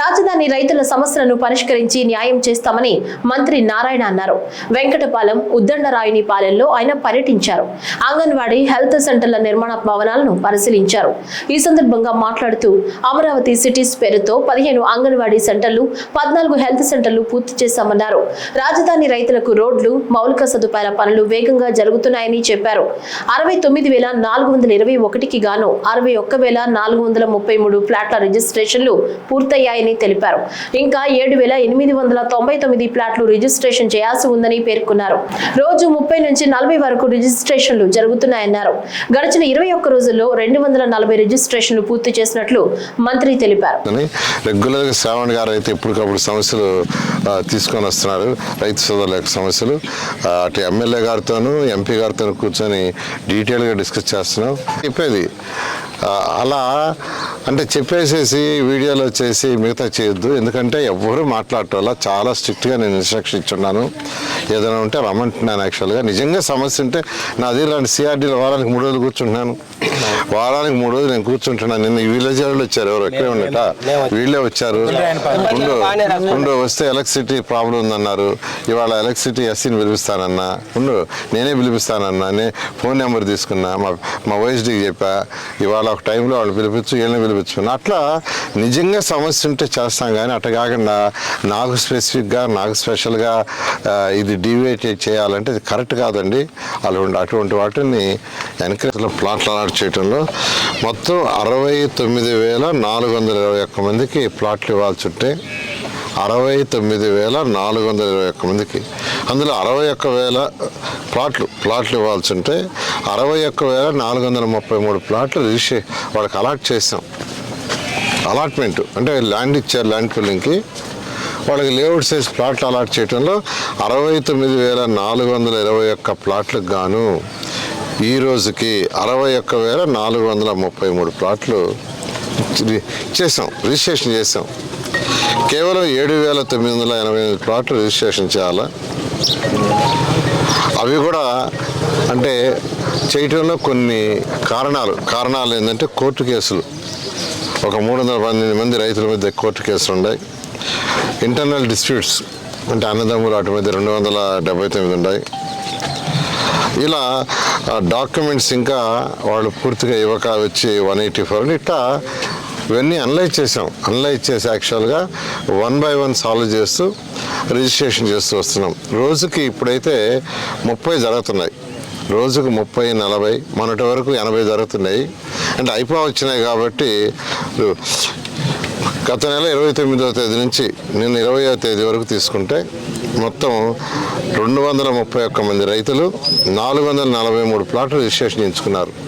రాజధాని రైతుల సమస్యలను పరిష్కరించి న్యాయం చేస్తామని మంత్రి నారాయణ అన్నారు. వెంకటపాలెం ఉద్దండరాయుని పాలెంలో ఆయన పర్యటించారు. అంగన్వాడీ హెల్త్ సెంటర్ల నిర్మాణ భవనాలను పరిశీలించారు. ఈ సందర్భంగా మాట్లాడుతూ అమరావతి సిటీస్ పేరుతో పదిహేను అంగన్వాడీ సెంటర్లు పద్నాలుగు హెల్త్ సెంటర్లు పూర్తి చేశామన్నారు. రాజధాని రైతులకు రోడ్లు మౌలిక సదుపాయాల పనులు వేగంగా జరుగుతున్నాయని చెప్పారు. అరవై తొమ్మిది వేల నాలుగు వందల ఇరవై ఒకటికి గాను అరవై ఒక్క వేల నాలుగు వందల ముప్పై మూడు ఫ్లాట్ల రిజిస్ట్రేషన్లు పూర్తయ్యాయని తెలిపారు. ఇంకా ఏడు వేల ఎనిమిది వందల తొంభై తొమ్మిది ప్లాట్లు రిజిస్ట్రేషన్ చేయాల్సి ఉందని పేర్కొన్నారు. రోజు ముప్పై నుంచి నలభై వరకు రిజిస్ట్రేషన్లు జరుగుతున్నాయన్నారు. గడిచిన ఇరవై ఒక్క రోజుల్లో రెండు వందల నలభై రిజిస్ట్రేషన్లు పూర్తి చేసినట్లు మంత్రి తెలిపారు. అని రెగ్యులర్గా శ్రావణ్ గారు అయితే ఎప్పటికప్పుడు సమస్యలు తీసుకొని వస్తున్నారు. రైతు సోదరుల యొక్క సమస్యలు. అటు ఎమ్మెల్యే గారితోనూ ఎంపీ గారితో కూర్చొని డీటెయిల్గా డిస్కస్ చేస్తున్నాం. చెప్పేది అలా అంటే చెప్పేసేసి వీడియోలో వచ్చేసి మిగతా చేయొద్దు. ఎందుకంటే ఎవ్వరూ మాట్లాడటం చాలా స్ట్రిక్ట్గా నేను ఇన్స్ట్రక్షన్ ఇచ్చున్నాను. ఏదైనా ఉంటే రమ్మంటున్నాను యాక్చువల్గా. నిజంగా సమస్య ఉంటే నా దగ్గర సిఆర్డీలో వారానికి మూడు రోజులు కూర్చుంటున్నాను. వారానికి మూడు రోజులు నేను కూర్చుంటున్నాను. నిన్న ఈ విలేజ్ వాళ్ళు వచ్చారు. ఎవరు? ఎక్కడే ఉండట? వీళ్ళే వచ్చారు. ఉండు ఉండు వస్తే ఎలక్ట్రిసిటీ ప్రాబ్లం ఉందన్నారు. ఇవాళ ఎలక్ట్రిసిటీ ఎస్సీని పిలిపిస్తానన్నా. ఉండు నేనే పిలిపిస్తానన్నా. నే ఫోన్ నెంబర్ తీసుకున్నా. మా మా వైఎస్డీకి చెప్పా. ఇవాళ ఒక టైంలో వాళ్ళు పిలిపించు వీళ్ళని పిలిపించుకున్నా అట్లా నిజంగా సమస్య ఉంటే చేస్తాం కానీ అట్ట కాకుండా నాకు స్పెసిఫిక్గా నాకు స్పెషల్గా ఇది డివేట్ చేయాలంటే ఇది కరెక్ట్ కాదండి. అటువంటి అటువంటి వాటిని వెనకలో ప్లాట్లు అలాట్ చేయడంలో మొత్తం అరవై తొమ్మిది వేల నాలుగు వందల ఇరవై ఒక్క మందికి ప్లాట్లు ఇవ్వాల్సి ఉంటే అరవై తొమ్మిది వేల నాలుగు వందల ఇరవై ఒక్క మందికి అందులో అరవై ఒక్క వేల ప్లాట్లు ప్లాట్లు ఇవ్వాల్సి ఉంటే అరవై ఒక్క వేల నాలుగు వందల ముప్పై మూడు ప్లాట్లు రిజిస్ట్రే వాళ్ళకి అలాట్ చేసాం. అలాట్మెంట్ అంటే ల్యాండ్ ఇచ్చారు ల్యాండ్ ఫిల్లింగ్కి. వాళ్ళకి లేఅవుట్ సైజ్ ప్లాట్లు అలాట్ చేయడంలో అరవై తొమ్మిది వేల నాలుగు వందల ఇరవై ఒక్క ప్లాట్లకు గాను ఈ రోజుకి అరవై ఒక్క వేల నాలుగు వందల ముప్పై మూడు ప్లాట్లు చేసాం రిజిస్ట్రేషన్ చేసాం. కేవలం ఏడు వేల తొమ్మిది వందల ఎనభై ఎనిమిది ప్లాట్లు రిజిస్ట్రేషన్ చేయాలా? అవి కూడా అంటే చేయటంలో కొన్ని కారణాలు. కారణాలు ఏంటంటే కోర్టు కేసులు. ఒక మూడు వందల పన్నెండు మంది రైతుల మధ్య కోర్టు కేసులు ఉన్నాయి. ఇంటర్నల్ డిస్ప్యూట్స్ అంటే అన్నదమ్ములు అటు మధ్య రెండు వందల డెబ్బై తొమ్మిది ఉన్నాయి. ఇలా డాక్యుమెంట్స్ ఇంకా వాళ్ళు పూర్తిగా ఇవ్వక వచ్చి వన్ ఎయిటీ ఫోర్ ఇట్లా ఇవన్నీ అనలైజ్ చేసాం అనలైజ్ చేసి యాక్చువల్గా వన్ బై వన్ సాల్వ్ చేస్తూ రిజిస్ట్రేషన్ చేస్తూ వస్తున్నాం. రోజుకి ఇప్పుడైతే ముప్పై జరుగుతున్నాయి. రోజుకు ముప్పై నలభై మొన్నటి వరకు ఎనభై జరుగుతున్నాయి. అంటే అయిపో వచ్చినాయి కాబట్టి గత నెల ఇరవై తొమ్మిదవ తేదీ నుంచి నిన్న ఇరవయో తేదీ వరకు తీసుకుంటే మొత్తం రెండు వందల ముప్పై ఒక్క మంది రైతులు నాలుగు వందల నలభై మూడు ప్లాట్లు రిజిస్ట్రేషన్ చేయించుకున్నారు.